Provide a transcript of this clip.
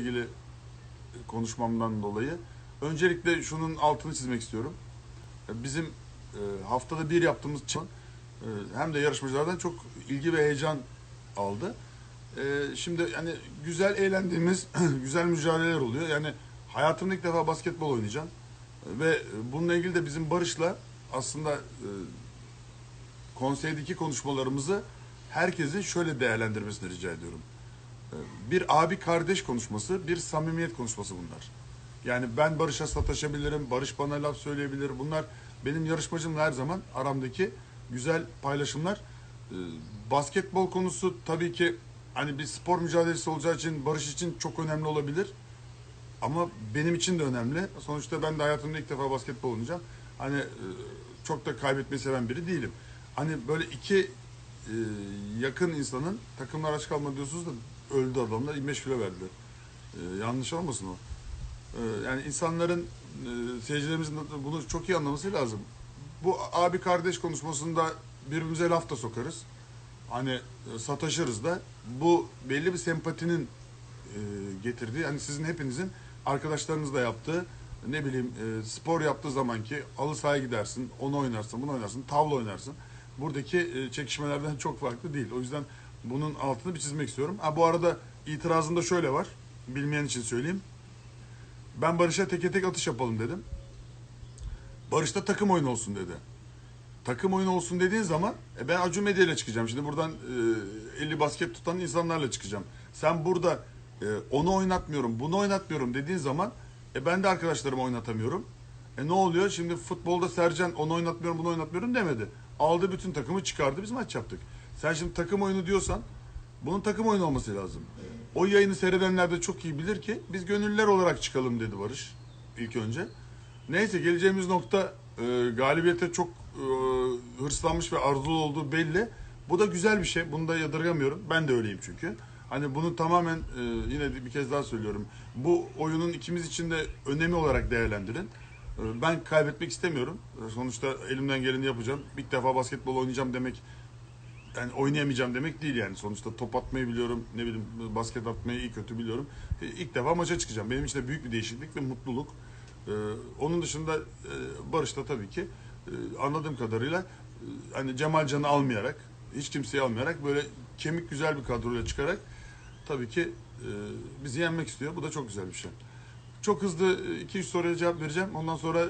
ilgili konuşmamdan dolayı. Öncelikle şunun altını çizmek istiyorum. Bizim e, haftada bir yaptığımız için hem de yarışmacılardan çok ilgi ve heyecan aldı. E, Şimdi yani güzel eğlendiğimiz, güzel mücadeleler oluyor. Yani hayatımda ilk defa basketbol oynayacağım. Ve bununla ilgili de bizim Barış'la aslında e, konseydeki konuşmalarımızı herkesin şöyle değerlendirmesini rica ediyorum. Bir abi kardeş konuşması, bir samimiyet konuşması bunlar. Yani ben Barış'a sataşabilirim, Barış bana laf söyleyebilir. Bunlar benim yarışmacımla her zaman aramdaki güzel paylaşımlar. Ee, Basketbol konusu tabii ki hani bir spor mücadelesi olacağı için Barış için çok önemli olabilir. Ama benim için de önemli. Sonuçta ben de hayatımda ilk defa basketbol oynayacağım. Hani e, çok da kaybetmeyi seven biri değilim. Hani böyle iki e, yakın insanın takımlar aç kalma diyorsunuz da öldü adamlar 25 kilo verdiler. E, yanlış olmasın o. E, yani insanların e, seyircilerimizin bunu çok iyi anlaması lazım. Bu abi kardeş konuşmasında birbirimize laf da sokarız. Hani e, sataşırız da. Bu belli bir sempatinin e, getirdiği hani sizin hepinizin arkadaşlarınız da yaptığı ne bileyim e, spor yaptığı zaman ki halı sahaya gidersin, onu oynarsın, bunu oynarsın, tavla oynarsın. Buradaki e, çekişmelerden çok farklı değil. O yüzden bunun altını bir çizmek istiyorum. Ha bu arada itirazımda şöyle var. Bilmeyen için söyleyeyim. Ben Barış'a teke tek atış yapalım dedim. Barış da takım oyunu olsun dedi. Takım oyunu olsun dediğin zaman e, ben Acun Medya ile çıkacağım. Şimdi buradan e, 50 basket tutan insanlarla çıkacağım. Sen burada e, onu oynatmıyorum, bunu oynatmıyorum dediğin zaman e, ben de arkadaşlarımı oynatamıyorum. E ne oluyor? Şimdi futbolda Sercan onu oynatmıyorum, bunu oynatmıyorum demedi. Aldı bütün takımı çıkardı biz maç yaptık. Sen şimdi takım oyunu diyorsan bunun takım oyunu olması lazım. O yayını seyredenler de çok iyi bilir ki biz gönüllüler olarak çıkalım dedi Barış ilk önce. Neyse geleceğimiz nokta e, galibiyete çok e, hırslanmış ve arzulu olduğu belli. Bu da güzel bir şey. Bunu da yadırgamıyorum. Ben de öyleyim çünkü. Hani bunu tamamen e, yine bir kez daha söylüyorum. Bu oyunun ikimiz için de önemi olarak değerlendirin. E, ben kaybetmek istemiyorum. E, sonuçta elimden geleni yapacağım. İlk defa basketbol oynayacağım demek yani oynayamayacağım demek değil yani. Sonuçta top atmayı biliyorum. Ne bileyim basket atmayı iyi kötü biliyorum. E, İlk defa maça çıkacağım. Benim için de büyük bir değişiklik ve mutluluk. Ee, onun dışında e, Barış da tabii ki e, anladığım kadarıyla e, hani Cemal Can'ı almayarak, hiç kimseyi almayarak böyle kemik güzel bir kadroyla çıkarak tabii ki e, bizi yenmek istiyor. Bu da çok güzel bir şey. Çok hızlı 2-3 soruya cevap vereceğim. Ondan sonra